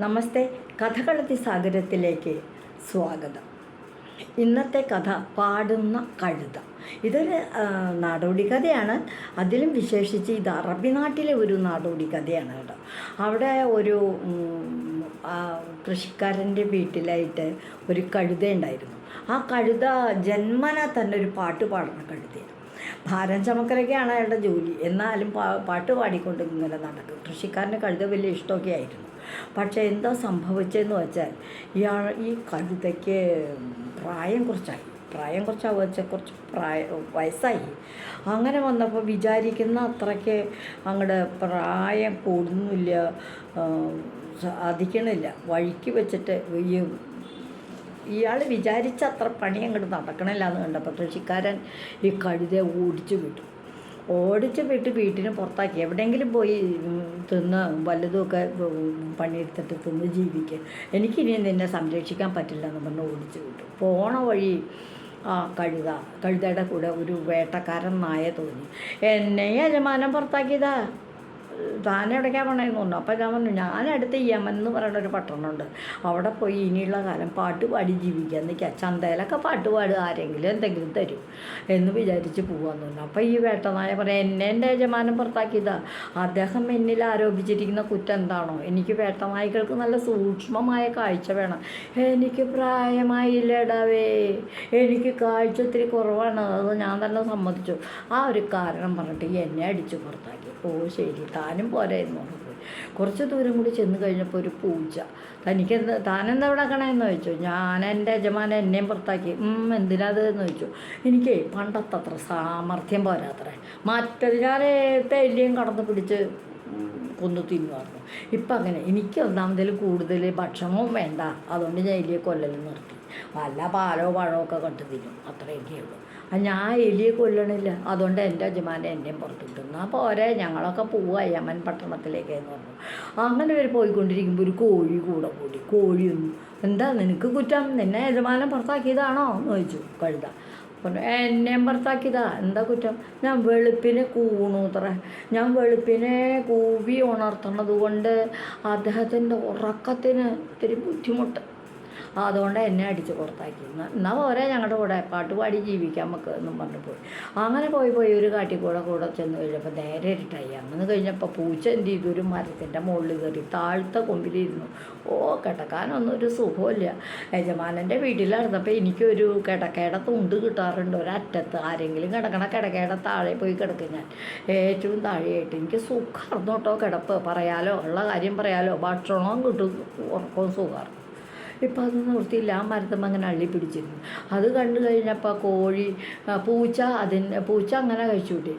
നമസ്തേ കഥകളത്തി സാഗരത്തിലേക്ക് സ്വാഗതം. ഇന്നത്തെ കഥ പാടുന്ന കഴുത. ഇതൊരു നാടോടി കഥയാണ്. അതിലും വിശേഷിച്ച് ഇത് അറബി നാട്ടിലെ ഒരു നാടോടി കഥയാണ് കേട്ടോ. അവിടെ ഒരു കൃഷിക്കാരന്റെ വീട്ടിലായിട്ട് ഒരു കഴുത ഉണ്ടായിരുന്നു ആ കഴുത ജന്മന തന്നെ ഒരു പാട്ട് പാടുന്ന കഴുതയാണ് ഭാരം ചമക്കലൊക്കെയാണ് അയാളുടെ ജോലി. എന്നാലും പാ പാട്ട് പാടിക്കൊണ്ട് ഇങ്ങനെ നടക്കും. കൃഷിക്കാരന് കഴുത വലിയ ഇഷ്ടമൊക്കെ ആയിരുന്നു. പക്ഷേ എന്താ സംഭവിച്ചതെന്ന് വെച്ചാൽ ഇയാൾ ഈ കഴുതയ്ക്ക് പ്രായം കുറച്ചായി. പ്രായം കുറച്ചാവുക വെച്ചാൽ കുറച്ച് പ്രായ വയസ്സായി. അങ്ങനെ വന്നപ്പോൾ വിചാരിക്കുന്ന അത്രയ്ക്ക് അങ്ങോട്ട് പ്രായം കൂടുന്നില്ല സാധിക്കണില്ല വഴിക്ക് വെച്ചിട്ട് ഈ ഇയാൾ വിചാരിച്ച അത്ര പണി അങ്ങോട്ട് നടക്കണില്ല എന്ന് കണ്ടപ്പോൾ കൃഷിക്കാരൻ ഈ കഴുത ഓടിച്ചു വിട്ടു. ഓടിച്ചു വിട്ട് വീട്ടിന് പുറത്താക്കി. എവിടെയെങ്കിലും പോയി തിന്ന് വല്ലതുമൊക്കെ പണിയെടുത്തിട്ട് തിന്ന് ജീവിക്കുക എനിക്കിനി നിന്നെ സംരക്ഷിക്കാൻ പറ്റില്ല എന്ന് പറഞ്ഞ് ഓടിച്ചു വിട്ടു. പോണ വഴി ആ കഴുത കഴുതയുടെ കൂടെ ഒരു വേട്ടക്കാരൻ നായ തോന്നി. എന്നെ യജമാനം പുറത്താക്കിയതാ? താൻ അടയ്ക്കാൻ പോണേന്ന് തോന്നുന്നു അപ്പം ഞാൻ പറഞ്ഞു ഞാൻ അടുത്ത് യമൻ എന്ന് പറയുന്ന ഒരു പട്ടണമുണ്ട്. അവിടെ പോയി ഇനിയുള്ള കാലം പാട്ട് പാടി ജീവിക്കാൻ നിൽക്കുക ചന്തയിലൊക്കെ പാട്ട് പാടുക. ആരെങ്കിലും എന്തെങ്കിലും തരും. എന്ന് വിചാരിച്ച് പോകാമെന്ന് പറഞ്ഞു. അപ്പം ഈ വേട്ടനായ പറയാം എന്നെ എന്റെ യജമാനം പുറത്താക്കിയതാ. അദ്ദേഹം എന്നിൽ ആരോപിച്ചിരിക്കുന്ന കുറ്റം എന്താണോ? എനിക്ക് വേട്ടനായ്ക്കൾക്ക് നല്ല സൂക്ഷ്മമായ കാഴ്ച വേണം. എനിക്ക് പ്രായമായില്ലടവേ. എനിക്ക് കാഴ്ച ഒത്തിരി കുറവാണ്. അത് ഞാൻ തന്നെ സമ്മതിച്ചു. ആ ഒരു കാരണം പറഞ്ഞിട്ട് എന്നെ അടിച്ചു പുറത്താക്കി. ഓ ശരി. താനും പോരെ എന്ന് കുറച്ച് ദൂരം കൂടി ചെന്ന് കഴിഞ്ഞപ്പോൾ ഒരു പൂച്ച. തനിക്ക് എന്താ താനെന്താ ഇവിടെ ആക്കണമെന്ന് ചോദിച്ചു. ഞാൻ എന്റെ യജമാനെ എന്നെയും പുറത്താക്കി. എന്തിനാത് എന്ന് ചോദിച്ചു. എനിക്ക് പണ്ടത്തെ അത്ര സാമർഥ്യം പോരാത്രേ മറ്റത് ഞാൻ തെല്ലിയും കടന്ന് പിടിച്ച് കൊന്നു തിന്നുമായിരുന്നു ഇപ്പം അങ്ങനെ എനിക്ക് ഒന്നാമതിൽ കൂടുതൽ ഭക്ഷണവും വേണ്ട. അതുകൊണ്ട് ഞാൻ എലിയെ കൊല്ലൽ നിർത്തി. വല്ല പാലോ പഴമോ ഒക്കെ കണ്ടു തിന്നും. അത്രയൊക്കെ ഉള്ളൂ. ആ ഞാൻ എലിയെ കൊല്ലണില്ല. അതുകൊണ്ട് എന്റെ യജമാനെ എന്നെയും പുറത്തിട്ടു എന്നാൽ പോരെ ഞങ്ങളൊക്കെ പോവുക യമൻ പട്ടണത്തിലേക്ക് എന്ന് പറഞ്ഞു. അങ്ങനെ ഒരു പോയിക്കൊണ്ടിരിക്കുമ്പോൾ ഒരു കോഴി കൂടെ കൂടി. കോഴിയൊന്നും എന്താ നിനക്ക് കുറ്റം? നിന്നെ യജമാനം പുറത്താക്കിയതാണോ? എന്ന് ചോദിച്ചു. കഴുത. പറഞ്ഞു എന്നെയും പുറത്താക്കിയതാ. എന്താ കുറ്റം? ഞാൻ വെളുപ്പിനെ കൂണൂത്ര ഞാൻ വെളുപ്പിനെ കൂവി ഉണർത്തണത് കൊണ്ട് അദ്ദേഹത്തിന്റെ ഉറക്കത്തിന് ഒത്തിരി ബുദ്ധിമുട്ട്. അതുകൊണ്ട് എന്നെ അടിച്ച് പുറത്താക്കി എന്നാ എന്നാൽ പോരെ ഞങ്ങളുടെ കൂടെ പാട്ട് പാടി ജീവിക്കാം നമുക്ക് എന്നും പറഞ്ഞു പോയി. അങ്ങനെ പോയി പോയി ഒരു കാട്ടിക്കൂടെ കൂടെ ചെന്ന് കഴിഞ്ഞപ്പോൾ നേരെ ഇരുട്ടായി അങ്ങനെ കഴിഞ്ഞപ്പോൾ പൂച്ച എന്ത് ചെയ്തു? ഒരു മരത്തിന്റെ മുകളിൽ കയറി താഴ്ത്ത കൊമ്പിലിരുന്നു. ഓ കിടക്കാനൊന്നും ഒരു സുഖമില്ല യജമാനന്റെ വീട്ടിലായിരുന്നപ്പോൾ എനിക്കൊരു കിടക്കയുടെ തുണ്ട് കിട്ടാറുണ്ട്. ഒരറ്റത്ത് ആരെങ്കിലും കിടക്കണ കിടക്കയുടെ താഴെ പോയി കിടക്കും ഞാൻ. ഏറ്റവും താഴെയായിട്ട് എനിക്ക് സുഖമായിരുന്നു കേട്ടോ കിടപ്പ്. പറയാലോ ഉള്ള കാര്യം പറയാലോ. ഭക്ഷണവും കിട്ടും ഉറക്കവും സുഖമായിരുന്നു ഇപ്പം അത് നിർത്തിയില്ല ആ മരത്തമ്മ അങ്ങനെ അള്ളി പിടിച്ചിരുന്നു. അത് കണ്ടു കഴിഞ്ഞപ്പോൾ കോഴി പൂച്ച അതിന് പൂച്ച അങ്ങനെ കഴിച്ചു കൂട്ടി.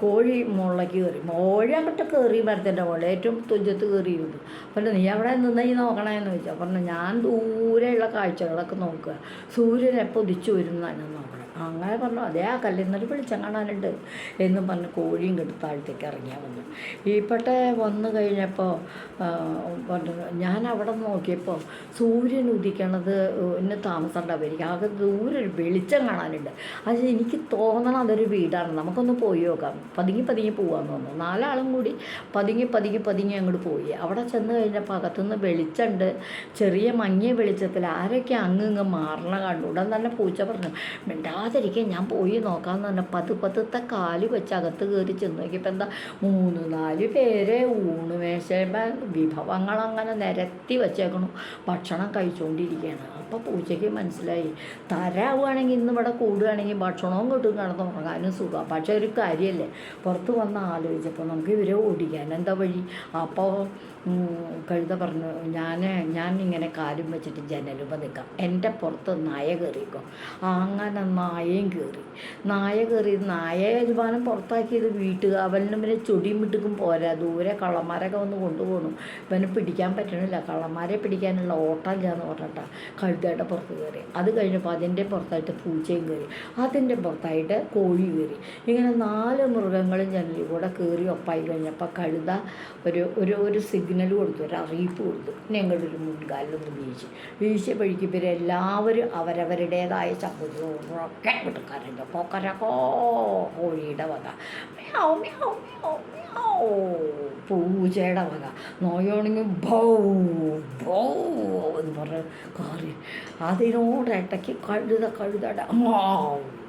കോഴി മുകളിലേക്ക് കയറി. കോഴി അങ്ങോട്ട് കയറി മരത്തിന്റെ മുകളിൽ. ഏറ്റവും തുഞ്ചത്ത് കയറിയിരുന്നു പറഞ്ഞു നീ അവിടെ നിന്ന് ഈ നോക്കണേന്ന് ചോദിച്ചു. പറഞ്ഞു ഞാൻ ദൂരെയുള്ള കാഴ്ചകളൊക്കെ നോക്കുക. സൂര്യൻ എപ്പോൾ ഉദിച്ചു വരുന്നതാണ് നോക്കണം. അങ്ങനെ പറഞ്ഞു അതേ ആ കല്ലിന്നൊരു വെളിച്ചം കാണാനുണ്ട് എന്നും പറഞ്ഞ് കോഴിയും കെടുത്ത് താഴത്തേക്ക് ഇറങ്ങിയാൽ വന്നു ഈപ്പട്ട വന്നു കഴിഞ്ഞപ്പോൾ ഞാൻ അവിടെ നോക്കിയപ്പോൾ സൂര്യൻ ഉദിക്കണത് എന്നെ താമസം ഉണ്ടാവും ആകെ ദൂരെ ഒരു വെളിച്ചം കാണാനുണ്ട്. അത് എനിക്ക് തോന്നണം അതൊരു വീടാണ്. നമുക്കൊന്ന് പോയി നോക്കാം. പതുങ്ങി പതുങ്ങി പോകാമെന്ന് തോന്നുന്നു. നാലാളും കൂടി പതുങ്ങി പതുങ്ങി പതുങ്ങി അങ്ങോട്ട് പോയി. അവിടെ ചെന്ന് കഴിഞ്ഞപ്പോൾ അകത്തുനിന്ന് വെളിച്ചമുണ്ട് ചെറിയ മങ്ങിയ വെളിച്ചത്തിൽ ആരൊക്കെ അങ്ങ് ഇങ്ങ് മാറണ കണ്ടു. ഉടൻ തന്നെ പൂച്ച പറഞ്ഞു മിണ്ടാതിരിക്കാൻ ഞാൻ പോയി നോക്കാമെന്ന് പറഞ്ഞ പത്ത് പത്തത്തെ കാൽ വെച്ച് അകത്ത് കയറി ചെന്ന് നോക്കിയപ്പോൾ എന്താ മൂന്ന് നാല് പേരെ ഊണ് മേശമ വിഭവങ്ങൾ അങ്ങനെ നിരത്തി വെച്ചേക്കണു. ഭക്ഷണം കഴിച്ചുകൊണ്ടിരിക്കുകയാണ് അപ്പോൾ പൂച്ചയ്ക്ക് മനസ്സിലായി. തരാവുകയാണെങ്കിൽ ഇന്ന് ഇവിടെ കൂടുകയാണെങ്കിൽ ഭക്ഷണവും കിട്ടും കിടന്ന് ഉറങ്ങാനും സുഖമാണ് പക്ഷേ ഒരു കാര്യമല്ലേ പുറത്ത് വന്ന് ആലോചിച്ചപ്പോൾ നമുക്ക് ഇവരെ ഓടിക്കാൻ എന്താ വഴി? അപ്പോൾ കഴുത പറഞ്ഞു ഞാൻ ഞാൻ ഇങ്ങനെ കാലും വെച്ചിട്ട് ജനലുമ്പോൾ നിൽക്കാം. എന്റെ പുറത്ത് നായ കയറിക്കോ. അങ്ങനെ നായയും കയറി നായ കയറി നായ യജമാനം പുറത്താക്കിയത് വീട്ടുകാവലിനും പിന്നെ ചൊടിയും വിട്ടുക്കും പോരാ. ദൂരെ കള്ളന്മാരൊക്കെ വന്ന് കൊണ്ടുപോകണം ഇവനെ പിടിക്കാൻ പറ്റണില്ല. കള്ളന്മാരെ പിടിക്കാനുള്ള ഓട്ടമില്ല എന്ന് പറഞ്ഞിട്ടാ കഴുതയുടെ പുറത്ത് കയറി അത് കഴിഞ്ഞപ്പോൾ അതിന്റെ പുറത്തായിട്ട് പൂച്ചയും കയറി അതിന്റെ പുറത്തായിട്ട് കോഴി കയറി ഇങ്ങനെ നാല് മൃഗങ്ങളും ജനലിൽ കൂടെ കയറി ഒപ്പായി കഴിഞ്ഞപ്പോൾ കഴുത ഒരു ഒരു ഒരു സിഗ്നൽ കൊടുത്തു. ഒരു അറിയിപ്പ് കൊടുത്തു. ഞങ്ങളുടെ ഒരു മുൻകാലിലൊന്ന് വീഴ്ച. വീഴ്ച വഴിക്ക് ഇവരെല്ലാവരും അവരവരുടേതായ ശബ്ദമൊക്കെ കിട്ടക്കാരുണ്ട് കൊക്കരക്കോ കോഴിയുടെ വക. മ്യാവ് മ്യാവ് മ്യാവ് മ്യാവ് പൂജയുടെ വക. നോയാണെങ്കിൽ ഭൗ ഭൗ എന്ന് പറഞ്ഞ് കാറി. അതിനോടിടയ്ക്ക് കഴുത കഴുതയുടെ മാവ്.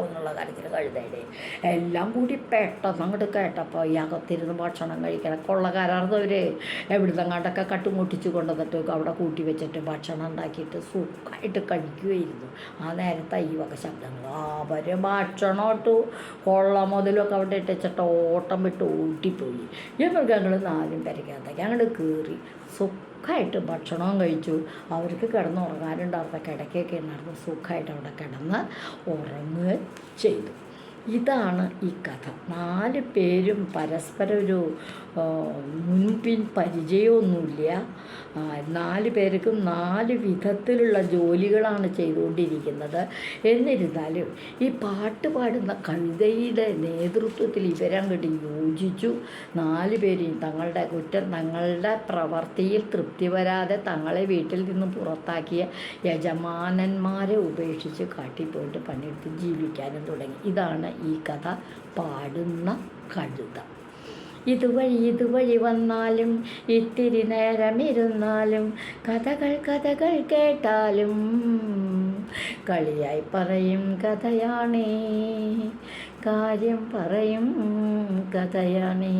എന്നുള്ള കാര്യത്തിൽ കഴുതയുടെ എല്ലാം കൂടി പെട്ടെന്ന് അങ്ങോട്ട് കേട്ടപ്പോൾ ഈ അകത്തിരുന്ന് ഭക്ഷണം കഴിക്കണം കൊള്ളക്കാരാർന്നവർ എവിടുന്നെങ്ങാണ്ടൊക്കെ കട്ടുമുട്ടിച്ച് കൊണ്ടുവന്നിട്ട് അവിടെ കൂട്ടി വെച്ചിട്ട് ഭക്ഷണം ഉണ്ടാക്കിയിട്ട് സുഖമായിട്ട് കഴിക്കുമായിരുന്നു ആ നേരത്തെ ഈ വക ശബ്ദങ്ങൾ അവർ ഭക്ഷണം ഇട്ടു കൊള്ള മുതലൊക്കെ അവിടെ ഇട്ടിച്ചിട്ട് ഓട്ടം വിട്ട് ഓട്ടിപ്പോയി ഈ മൃഗങ്ങൾ നാലും പെരക്കകത്തേക്ക് അങ്ങോട്ട് കയറി സുഖമായിട്ട് ഭക്ഷണവും കഴിച്ചു. അവർക്ക് കിടന്ന് ഉറങ്ങാനുണ്ടായിരുന്ന കിടക്കൊക്കെ ഉണ്ടായിരുന്നു. സുഖമായിട്ട് അവിടെ കിടന്ന് ഉറങ്ങുക ചെയ്തു. ഇതാണ് ഈ കഥ. നാല് പേരും പരസ്പരം ഒരു മുൻപിൻ പരിചയമൊന്നുമില്ല. നാല് പേർക്കും നാല് വിധത്തിലുള്ള ജോലികളാണ് ചെയ്തുകൊണ്ടിരിക്കുന്നത്. എന്നിരുന്നാലും ഈ പാട്ട് പാടുന്ന കവിതയുടെ നേതൃത്വത്തിൽ ഇവരങ്ങോട്ട് യോജിച്ചു. നാല് പേരും തങ്ങളുടെ കുറ്റം തങ്ങളുടെ പ്രവൃത്തിയിൽ തൃപ്തി വരാതെ തങ്ങളെ വീട്ടിൽ നിന്ന് പുറത്താക്കിയ യജമാനന്മാരെ ഉപേക്ഷിച്ച് കാട്ടിപ്പോയിട്ട് പണിയെടുത്ത് ജീവിക്കാനും തുടങ്ങി. ഇതാണ് ഈ കഥ പാടുന്ന കഴുത. ഇതുവഴി ഇതുവഴി വന്നാലും ഇത്തിരി നേരമിരുന്നാലും കഥകൾ കഥകൾ കേട്ടാലും കളിയായി പറയും കഥയാണേ കാര്യം പറയും കഥയാണേ.